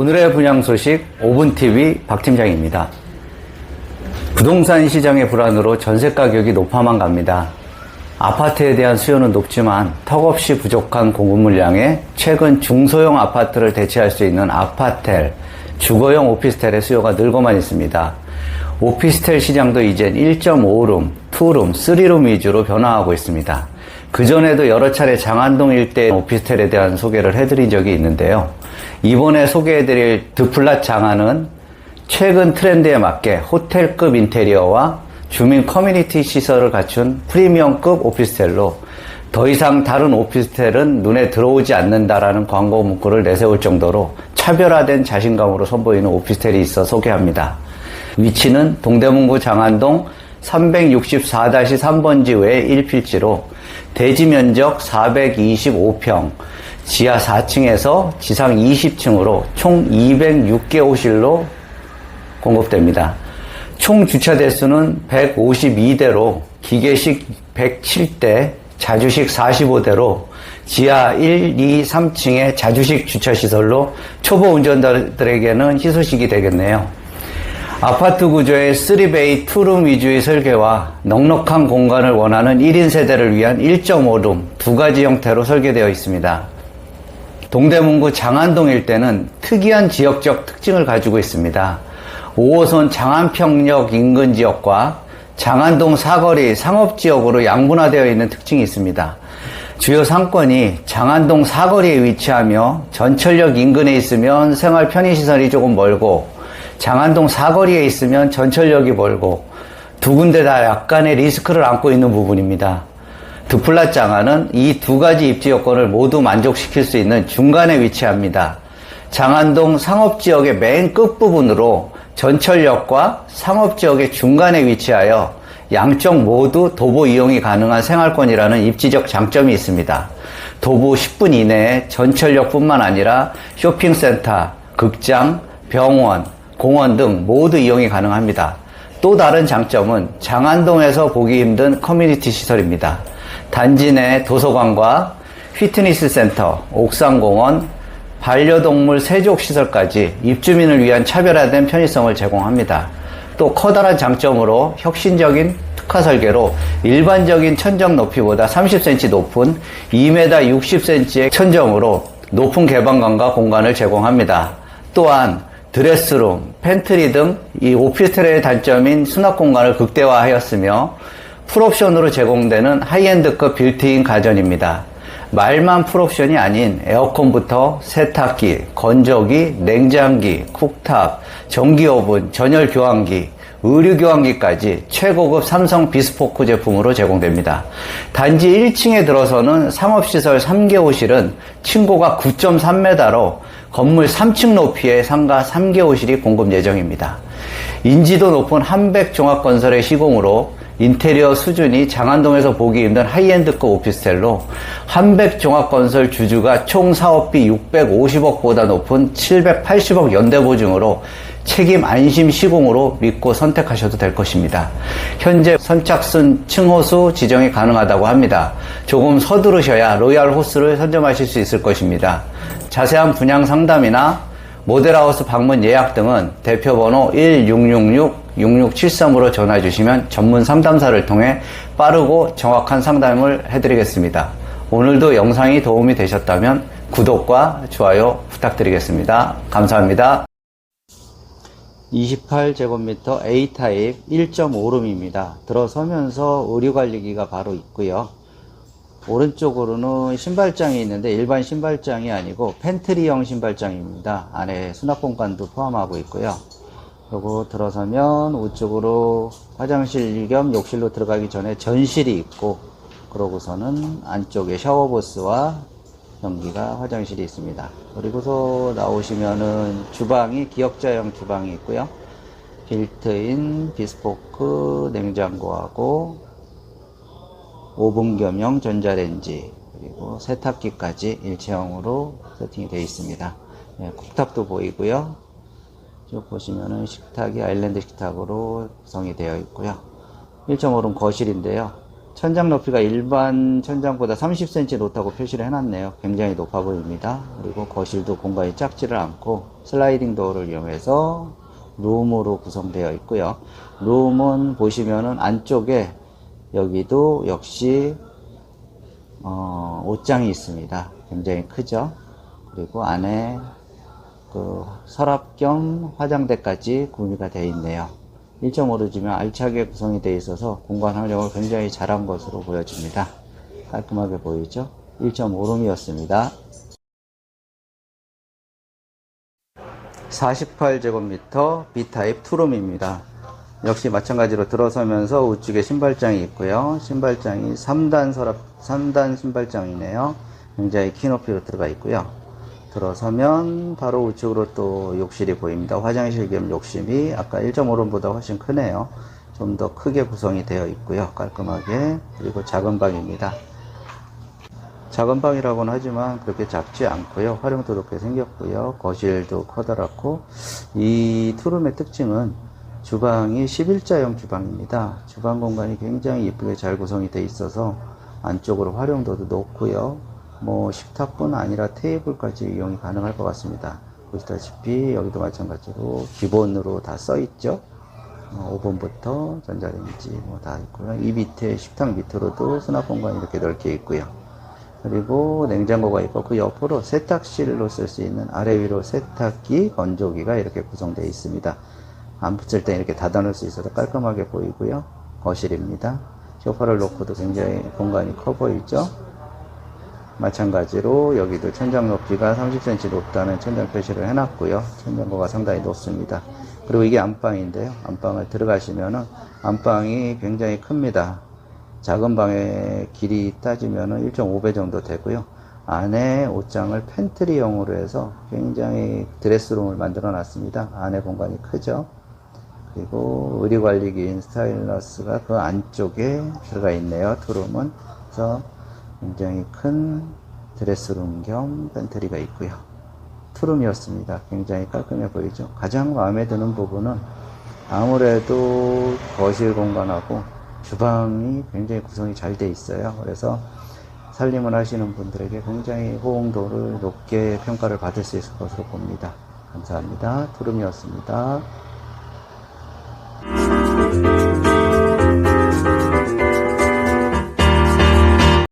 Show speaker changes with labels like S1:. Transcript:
S1: 오늘의 분양 소식 5분TV 박 팀장입니다. 부동산 시장의 불안으로 전세 가격이 높아만 갑니다. 아파트에 대한 수요는 높지만 턱없이 부족한 공급 물량에 최근 중소형 아파트를 대체할 수 있는 아파텔, 주거용 오피스텔의 수요가 늘고만 있습니다. 오피스텔 시장도 이젠 1.5룸, 2룸, 3룸 위주로 변화하고 있습니다. 그전에도 여러 차례 장안동 일대 오피스텔에 대한 소개를 해드린 적이 있는데요. 이번에 소개해드릴 드플랏 장안은 최근 트렌드에 맞게 호텔급 인테리어와 주민 커뮤니티 시설을 갖춘 프리미엄급 오피스텔로 더 이상 다른 오피스텔은 눈에 들어오지 않는다라는 광고 문구를 내세울 정도로 차별화된 자신감으로 선보이는 오피스텔이 있어 소개합니다. 위치는 동대문구 장안동 364-3번지 외 1필지로 대지 면적 425평, 지하 4층에서 지상 20층으로 총 206개 호실로 공급됩니다. 총 주차 대수는 152대로 기계식 107대, 자주식 45대로 지하 1, 2, 3층의 자주식 주차 시설로 초보 운전자들에게는 희소식이 되겠네요. 아파트 구조의 3베이 2룸 위주의 설계와 넉넉한 공간을 원하는 1인 세대를 위한 1.5룸 두 가지 형태로 설계되어 있습니다. 동대문구 장안동 일대는 특이한 지역적 특징을 가지고 있습니다. 5호선 장안평역 인근 지역과 장안동 사거리 상업지역으로 양분화되어 있는 특징이 있습니다. 주요 상권이 장안동 사거리에 위치하며 전철역 인근에 있으면 생활 편의시설이 조금 멀고 장안동 사거리에 있으면 전철역이 멀고 두 군데 다 약간의 리스크를 안고 있는 부분입니다. 드플랏 장안은 이 두 가지 입지 여건을 모두 만족시킬 수 있는 중간에 위치합니다. 장안동 상업지역의 맨 끝부분으로 전철역과 상업지역의 중간에 위치하여 양쪽 모두 도보 이용이 가능한 생활권이라는 입지적 장점이 있습니다. 도보 10분 이내에 전철역뿐만 아니라 쇼핑센터, 극장, 병원, 공원 등 모두 이용이 가능합니다. 또 다른 장점은 장안동에서 보기 힘든 커뮤니티 시설입니다. 단지 내 도서관과 피트니스 센터, 옥상공원, 반려동물 세족시설까지 입주민을 위한 차별화된 편의성을 제공합니다. 또 커다란 장점으로 혁신적인 특화 설계로 일반적인 천정 높이보다 30cm 높은 2m 60cm의 천정으로 높은 개방감과 공간을 제공합니다. 또한 드레스룸, 팬트리 등 이 오피스텔의 단점인 수납 공간을 극대화하였으며 풀옵션으로 제공되는 하이엔드급 빌트인 가전입니다. 말만 풀옵션이 아닌 에어컨부터 세탁기, 건조기, 냉장기, 쿡탑, 전기오븐, 전열 교환기, 의류 교환기까지 최고급 삼성 비스포크 제품으로 제공됩니다. 단지 1층에 들어서는 상업시설 3개 호실은 층고가 9.3m로 건물 3층 높이의 상가 3개 호실이 공급 예정입니다. 인지도 높은 한백 종합건설의 시공으로 인테리어 수준이 장안동에서 보기 힘든 하이엔드급 오피스텔로 한백 종합건설 주주가 총 사업비 650억보다 높은 780억 연대 보증으로 책임 안심 시공으로 믿고 선택하셔도 될 것입니다. 현재 선착순 층호수 지정이 가능하다고 합니다. 조금 서두르셔야 로얄 호스를 선점하실 수 있을 것입니다. 자세한 분양 상담이나 모델하우스 방문 예약 등은 대표번호 1666-6673으로 전화 주시면 전문 상담사를 통해 빠르고 정확한 상담을 해드리겠습니다. 오늘도 영상이 도움이 되셨다면 구독과 좋아요 부탁드리겠습니다. 감사합니다. 28제곱미터 A타입 1.5룸입니다. 들어서면서 의류관리기가 바로 있고요. 오른쪽으로는 신발장이 있는데 일반 신발장이 아니고 팬트리형 신발장입니다. 안에 수납 공간도 포함하고 있고요. 그리고 들어서면 우측으로 화장실 겸 욕실로 들어가기 전에 전실이 있고 그러고서는 안쪽에 샤워부스와 변기가 화장실이 있습니다. 그리고서 나오시면은 주방이 기역자형 주방이 있고요. 빌트인 비스포크 냉장고하고 오븐 겸용 전자레인지 그리고 세탁기까지 일체형으로 세팅이 되어 있습니다. 예, 쿡탑도 보이고요. 쭉 보시면은 식탁이 아일랜드 식탁으로 구성이 되어 있고요. 1.5룸 거실인데요. 천장 높이가 일반 천장보다 30cm 높다고 표시를 해놨네요. 굉장히 높아 보입니다. 그리고 거실도 공간이 작지를 않고 슬라이딩 도어를 이용해서 룸으로 구성되어 있고요. 룸은 보시면은 안쪽에 여기도 역시 어, 옷장이 있습니다. 굉장히 크죠. 그리고 안에 그 서랍 겸 화장대까지 구비가 되어 있네요. 1.5루지면 알차게 구성이 되어 있어서 공간 활용을 굉장히 잘한 것으로 보여집니다. 깔끔하게 보이죠? 1.5룸이었습니다. 48제곱미터 B타입 투룸입니다. 역시 마찬가지로 들어서면서 우측에 신발장이 있고요. 신발장이 3단 서랍, 3단 신발장이네요. 굉장히 키 높이로 들어가 있고요. 들어서면 바로 우측으로 또 욕실이 보입니다. 화장실 겸 욕실이 아까 1.5룸보다 훨씬 크네요. 좀 더 크게 구성이 되어 있고요. 깔끔하게. 그리고 작은 방입니다. 작은 방이라고는 하지만 그렇게 작지 않고요. 활용도 좋게 생겼고요. 거실도 커다랗고 이 투룸의 특징은 주방이 11자형 주방입니다. 주방 공간이 굉장히 이쁘게 잘 구성이 되어 있어서 안쪽으로 활용도도 높고요. 뭐 식탁뿐 아니라 테이블까지 이용이 가능할 것 같습니다. 보시다시피 여기도 마찬가지로 기본으로 다 써 있죠. 어, 오븐부터 전자레인지 뭐 다 있고요. 이 밑에 식탁 밑으로도 수납 공간이 이렇게 넓게 있고요. 그리고 냉장고가 있고 그 옆으로 세탁실로 쓸 수 있는 아래 위로 세탁기, 건조기가 이렇게 구성되어 있습니다. 안 붙일 때 이렇게 닫아놓을 수 있어서 깔끔하게 보이고요. 거실입니다. 소파를 놓고도 굉장히 공간이 커 보이죠. 마찬가지로 여기도 천장 높이가 30cm 높다는 천장 표시를 해놨고요. 천장고가 상당히 높습니다. 그리고 이게 안방인데요. 안방을 들어가시면은 안방이 굉장히 큽니다. 작은 방의 길이 따지면은 1.5배 정도 되고요. 안에 옷장을 팬트리형으로 해서 굉장히 드레스룸을 만들어 놨습니다. 안에 공간이 크죠. 그리고 의류관리기인 스타일러스가 그 안쪽에 들어가 있네요. 투룸은. 그래서 굉장히 큰 드레스룸 겸 팬트리가 있고요. 투룸이었습니다. 굉장히 깔끔해 보이죠. 가장 마음에 드는 부분은 아무래도 거실 공간하고 주방이 굉장히 구성이 잘 돼 있어요. 그래서 살림을 하시는 분들에게 굉장히 호응도를 높게 평가를 받을 수 있을 것으로 봅니다. 감사합니다. 투룸이었습니다.